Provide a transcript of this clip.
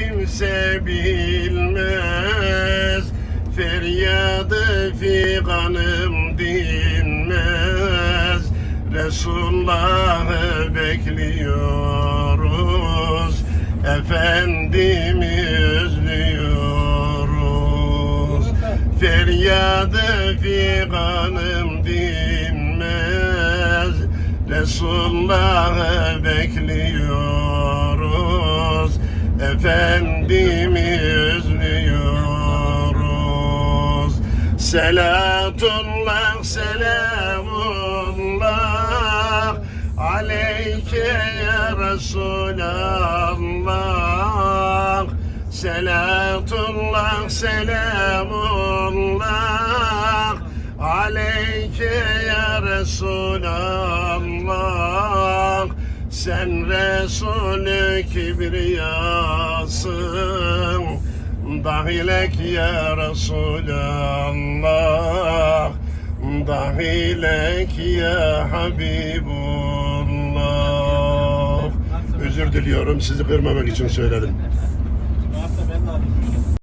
kimse bilmez. Feryadı figanım dinmez. Resulullah'ı bekliyoruz. Efendimi özlüyoruz. Feryadı figanım dinmez. Resulullah'ı bekliyoruz Efendimi özlüyoruz. Selatullah selamullah. Aleyke ya Resulallah. Selatullah selamullah. Aleyke ya Resulallah Sen Resulü kibriyasın Dahilek ya Resulallah. Dahilek ya Habibullah. Özür diliyorum sizi kırmamak için söyledim.